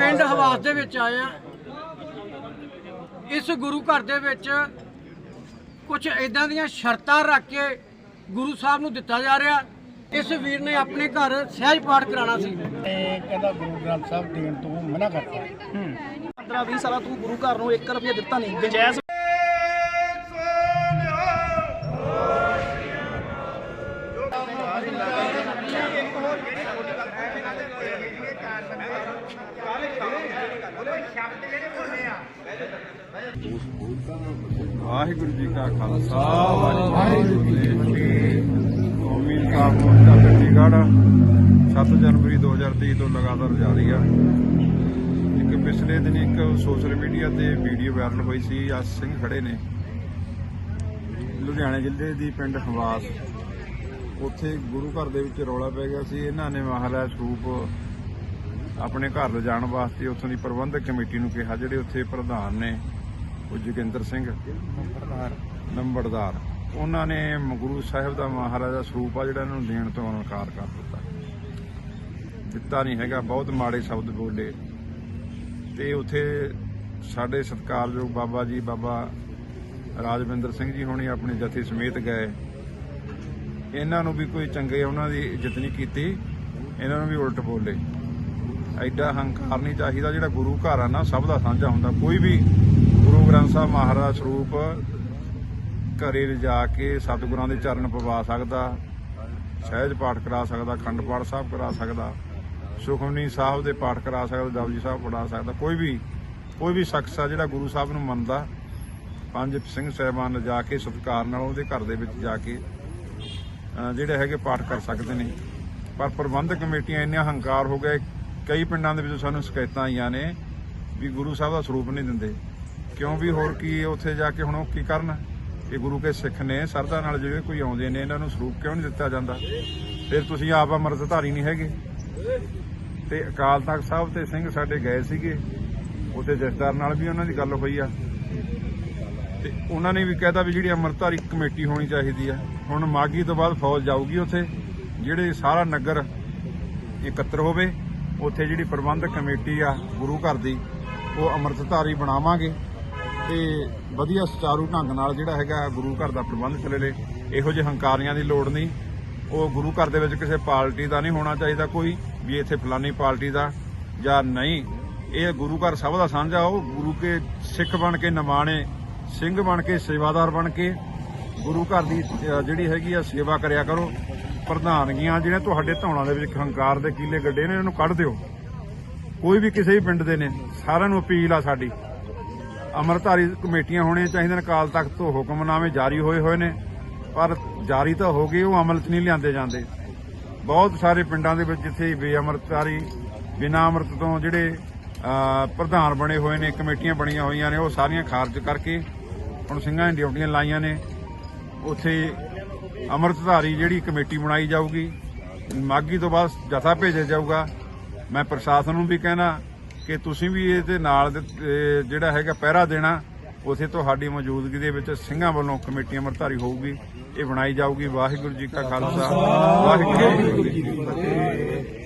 ਪਿੰਡ ਹਵਾਸ ਦੇ ਵਿੱਚ ਆਏ ਆ। ਇਸ ਗੁਰੂ ਘਰ ਦੇ ਵਿੱਚ ਕੁਝ ਇਦਾਂ ਦੀਆਂ ਸ਼ਰਤਾਂ ਰੱਖ ਕੇ ਗੁਰੂ ਸਾਹਿਬ ਨੂੰ ਦਿੱਤਾ ਜਾ ਰਿਹਾ। ਇਸ ਵੀਰ ਨੇ ਆਪਣੇ ਘਰ ਸਹਿਜ ਪਾਠ ਕਰਾਉਣਾ ਸੀ। ਇਹ ਕਹਿੰਦਾ ਗੁਰੂ ਗ੍ਰੰਥ ਸਾਹਿਬ ਦੇਣ ਤੋਂ ਮਨਾ ਕਰਤਾ। 15 20 ਸਾਲਾਂ ਤੂੰ ਗੁਰੂ ਘਰ ਨੂੰ 1 ਰੁਪਿਆ ਦਿੱਤਾ ਨਹੀਂ। ਗੰਜੈਸ ਵਾਹਿਗੁਰੂ ਜੀ ਕਾ ਖਾਲਸਾ, ਵਾਹਿਗੁਰੂ ਜੀ ਕੀ ਫਤਿਹ। ਕੌਮੀ ਇਨਸਾਫ ਮੋਰਚਾ ਚੰਡੀਗੜ੍ਹ 7 ਜਨਵਰੀ 2023 ਤੋਂ ਲਗਾਤਾਰ ਜਾਰੀ ਆ। ਇੱਕ ਪਿਛਲੇ ਦਿਨ ਇੱਕ ਸੋਸ਼ਲ ਮੀਡੀਆ ਤੇ ਵੀਡੀਓ ਵਾਇਰਲ ਹੋਈ ਸੀ ਆ ਸਿੰਘ ਖੜੇ ਨੇ। ਲੁਧਿਆਣਾ ਜ਼ਿਲ੍ਹੇ ਦੀ ਪਿੰਡ ਹਵਾਸ। ਉੱਥੇ ਗੁਰੂ ਘਰ ਦੇ ਵਿੱਚ ਰੌਲਾ ਪੈ ਗਿਆ ਸੀ। ਇਹਨਾਂ ਨੇ ਮਹਾਰਾਜ ਸਰੂਪ ਆਪਣੇ ਘਰ ਲਿਜਾਣ ਵਾਸਤੇ ਉੱਥੋਂ ਦੀ ਪ੍ਰਬੰਧਕ ਕਮੇਟੀ ਨੂੰ ਕਿਹਾ ਜਿਹੜੇ ਉੱਥੇ ਪ੍ਰਧਾਨ ਨੇ ਉਹ ਜੋਗਿੰਦਰ ਸਿੰਘ। ਨੰਬਰਦਾਰ। ਉਹਨਾਂ ਨੇ ਗੁਰੂ ਸਾਹਿਬ ਦਾ ਮਹਾਰਾਜਾ ਸਰੂਪ ਆ ਜਿਹੜਾ ਇਹਨੂੰ ਦੇਣ ਤੋਂ ਇਨਕਾਰ ਕਰ ਦਿੱਤਾ। ਦਿੱਤਾ ਨਹੀਂ ਹੈਗਾ ਬਹੁਤ ਮਾੜੇ ਸ਼ਬਦ ਬੋਲੇ। ਤੇ ਉੱਥੇ ਸਾਡੇ ਸਤਿਕਾਰਯੋਗ ਬਾਬਾ ਜੀ ਬਾਬਾ ਰਾਜਵਿੰਦਰ ਸਿੰਘ ਜੀ ਹੋਣੀ ਆਪਣੇ ਜਥੇ ਸਮੇਤ ਗਏ। ਇਹਨਾਂ ਨੂੰ ਵੀ ਕੋਈ ਚੰਗੇ ਉਹਨਾਂ ਦੀ ਇੱਜ਼ਤ ਨਹੀਂ ਕੀਤੀ ਇਹਨਾਂ ਨੂੰ ਵੀ ਉਲਟ ਬੋਲੇ। ਐਡਾ ਹੰਕਾਰ ਨਹੀਂ ਚਾਹੀਦਾ, ਜਿਹੜਾ ਗੁਰੂ ਘਰ ਆ ਨਾ, ਸਭ ਦਾ ਸਾਂਝਾ ਹੁੰਦਾ। ਕੋਈ ਵੀ ਗੁਰੂ ਗ੍ਰੰਥ ਸਾਹਿਬ ਮਹਾਰਾਜ ਸਰੂਪ ਘਰੇ ਲਿਜਾ ਕੇ ਸਤਿਗੁਰਾਂ ਦੇ ਚਰਨ ਪਵਾ ਸਕਦਾ, ਸਹਿਜ ਪਾਠ ਕਰਾ ਸਕਦਾ ਖੰਡ ਪਾਠ ਸਾਹਿਬ ਕਰਾ ਸਕਦਾ, ਸੁਖਮਨੀ ਸਾਹਿਬ ਦੇ ਪਾਠ ਕਰਾ ਸਕਦਾ ਜਪਜੀ ਸਾਹਿਬ ਪੜਾ ਸਕਦਾ, ਕੋਈ ਵੀ ਕੋਈ ਵੀ ਸ਼ਖਸ ਆ ਜਿਹੜਾ ਗੁਰੂ ਸਾਹਿਬ ਨੂੰ ਮੰਨਦਾ, ਪੰਜ ਸਿੰਘ ਸਹਿਬਾਨ ਲਿਜਾ ਕੇ ਸਤਿਕਾਰ ਨਾਲ ਉਹਦੇ ਘਰ ਦੇ ਵਿੱਚ ਜਾ ਕੇ ਜਿਹੜੇ ਹੈਗੇ ਪਾਠ ਕਰ ਸਕਦੇ ਨੇ। ਪਰ ਪ੍ਰਬੰਧਕ ਕਮੇਟੀਆਂ ਇੰਨੀਆਂ ਹੰਕਾਰ ਹੋ ਗਏ ਕਈ ਪਿੰਡਾਂ ਦੇ ਵਿੱਚ ਸਾਨੂੰ ਸ਼ਿਕਾਇਤਾਂ ਆਈਆਂ ਨੇ ਵੀ ਗੁਰੂ ਸਾਹਿਬ ਦਾ ਸਰੂਪ ਨਹੀਂ ਦਿੰਦੇ। ਕਿਉਂ ਵੀ ਹੋਰ ਕੀ ਉੱਥੇ ਜਾ ਕੇ ਹੁਣ ਉਹ ਕੀ ਕਰਨ? ਇਹ ਗੁਰੂ ਕੇ ਸਿੱਖ ਨੇ, ਸਰਦਾ ਨਾਲ ਜਿਵੇਂ ਕੋਈ ਆਉਂਦੇ ਨੇ, ਇਹਨਾਂ ਨੂੰ ਸਰੂਪ ਕਿਉਂ ਨਹੀਂ ਦਿੱਤਾ ਜਾਂਦਾ? ਫਿਰ ਤੁਸੀਂ ਆਪ ਅੰਮ੍ਰਿਤਧਾਰੀ ਨਹੀਂ ਹੈਗੇ। ਤੇ ਅਕਾਲ ਤਖਤ ਸਾਹਿਬ ਤੇ ਸਿੰਘ ਸਾਡੇ ਗਏ ਸੀਗੇ। ਉੱਥੇ ਜਥੇਦਾਰ ਨਾਲ ਵੀ ਉਹਨਾਂ ਦੀ ਗੱਲ ਹੋਈ ਆ। ਤੇ ਉਹਨਾਂ ਨੇ ਵੀ ਕਹਿਤਾ ਵੀ ਜਿਹੜੀ ਅੰਮ੍ਰਿਤਧਾਰੀ ਕਮੇਟੀ ਹੋਣੀ ਚਾਹੀਦੀ ਆ। ਹੁਣ ਮਾਗੀ ਤੋਂ ਬਾਅਦ ਫੌਜ ਜਾਊਗੀ ਉੱਥੇ, ਜਿਹੜੇ ਸਾਰਾ ਨਗਰ ਇਕੱਤਰ ਹੋਵੇ। ਉੱਥੇ ਜਿਹੜੀ ਪ੍ਰਬੰਧਕ ਕਮੇਟੀ ਆ ਗੁਰੂ ਘਰ ਦੀ, ਉਹ ਅੰਮ੍ਰਿਤਧਾਰੀ ਬਣਾਵਾਂਗੇ ਤੇ ਵਧੀਆ ਸੁਚਾਰੂ ਢੰਗ ਨਾਲ ਜਿਹੜਾ ਹੈਗਾ ਗੁਰੂ ਘਰ ਦਾ ਪ੍ਰਬੰਧ ਚੱਲੇ ਇਹੋ ਜਿਹੇ ਹੰਕਾਰੀਆਂ ਦੀ ਲੋੜ ਨਹੀਂ। ਉਹ ਗੁਰੂ ਘਰ ਦੇ ਵਿੱਚ ਕਿਸੇ ਪਾਰਟੀ ਦਾ ਨਹੀਂ ਹੋਣਾ ਚਾਹੀਦਾ ਕੋਈ ਵੀ ਇੱਥੇ ਫਲਾਨੀ ਪਾਰਟੀ ਦਾ ਜਾਂ ਨਹੀਂ। ਇਹ ਗੁਰੂ ਘਰ ਸਭ ਦਾ ਸਾਂਝਾ, ਉਹ ਗੁਰੂ ਕੇ ਸਿੱਖ ਬਣ ਕੇ ਨਿਮਾਣੇ, ਸਿੰਘ ਬਣ ਕੇ ਸੇਵਾਦਾਰ ਬਣ ਕੇ ਗੁਰੂ ਘਰ ਦੀ ਜਿਹੜੀ ਹੈਗੀ ਆ ਸੇਵਾ ਕਰਿਆ ਕਰੋ। ਪ੍ਰਧਾਨਗੀਆਂ ਜਿਹੜੇ ਤੁਹਾਡੇ ਧੌਣਾ ਦੇ ਵਿੱਚ ਹੰਕਾਰ ਦੇ ਕੀਲੇ ਗੱਡੇ ਨੇ, ਇਹਨਾਂ ਨੂੰ ਕੱਢ ਦਿਓ। ਕੋਈ ਵੀ ਕਿਸੇ ਵੀ ਪਿੰਡ ਦੇ ਨੇ, ਸਾਰਿਆਂ ਨੂੰ ਅਪੀਲ ਆ ਸਾਡੀ। ਅਮਰਧਾਰੀ ਕਮੇਟੀਆਂ ਹੋਣੀਆਂ ਚਾਹੀਦੀਆਂ ਨੇ ਕਾਲ ਤਖਤ ਤੋਂ ਹੁਕਮਨਾਮੇ ਜਾਰੀ ਹੋਏ ਹੋਏ ਨੇ, ਪਰ ਜਾਰੀ ਤਾਂ ਹੋ ਗਏ, ਉਹ ਅਮਲ 'ਚ ਨਹੀਂ ਲਿਆਂਦੇ ਜਾਂਦੇ। ਬਹੁਤ ਸਾਰੇ ਪਿੰਡਾਂ ਦੇ ਵਿੱਚ ਜਿੱਥੇ ਬੇਅਮਰਤਾਰੀ ਬਿਨਾਂ ਅੰਮ੍ਰਿਤ ਤੋਂ ਜਿਹੜੇ ਪ੍ਰਧਾਨ ਬਣੇ ਹੋਏ ਨੇ, ਕਮੇਟੀਆਂ ਬਣੀਆਂ ਹੋਈਆਂ ਨੇ, ਉਹ ਸਾਰੀਆਂ ਖਾਰਜ ਕਰਕੇ ਹੁਣ ਸਿੰਘਾਂ ਦੀਆਂ ਡਿਊਟੀਆਂ ਲਾਈਆਂ ਨੇ। ਉੱਥੇ ਅੰਮ੍ਰਿਤਧਾਰੀ ਜਿਹੜੀ ਕਮੇਟੀ ਬਣਾਈ ਜਾਊਗੀ ਮਾਗੀ ਤੋਂ ਬਾਅਦ ਜਥਾ ਭੇਜਿਆ ਜਾਊਗਾ। ਮੈਂ ਪ੍ਰਸ਼ਾਸਨ ਨੂੰ ਵੀ ਕਹਿਣਾ ਕਿ ਤੁਸੀਂ ਵੀ ਇਹਦੇ ਨਾਲ ਜਿਹੜਾ ਹੈਗਾ ਪਹਿਰਾ ਦੇਣਾ, ਉਥੇ ਤੁਹਾਡੀ ਮੌਜੂਦਗੀ ਦੇ ਵਿੱਚ ਸਿੰਘਾਂ ਵੱਲੋਂ ਕਮੇਟੀ ਅੰਮ੍ਰਿਤਧਾਰੀ ਹੋਊਗੀ, ਇਹ ਬਣਾਈ ਜਾਊਗੀ। ਵਾਹਿਗੁਰੂ ਜੀ ਕਾ ਖਾਲਸਾ। ਵਾਹਿਗੁਰੂ ਜੀ ਕੀ ਫਤਿਹ।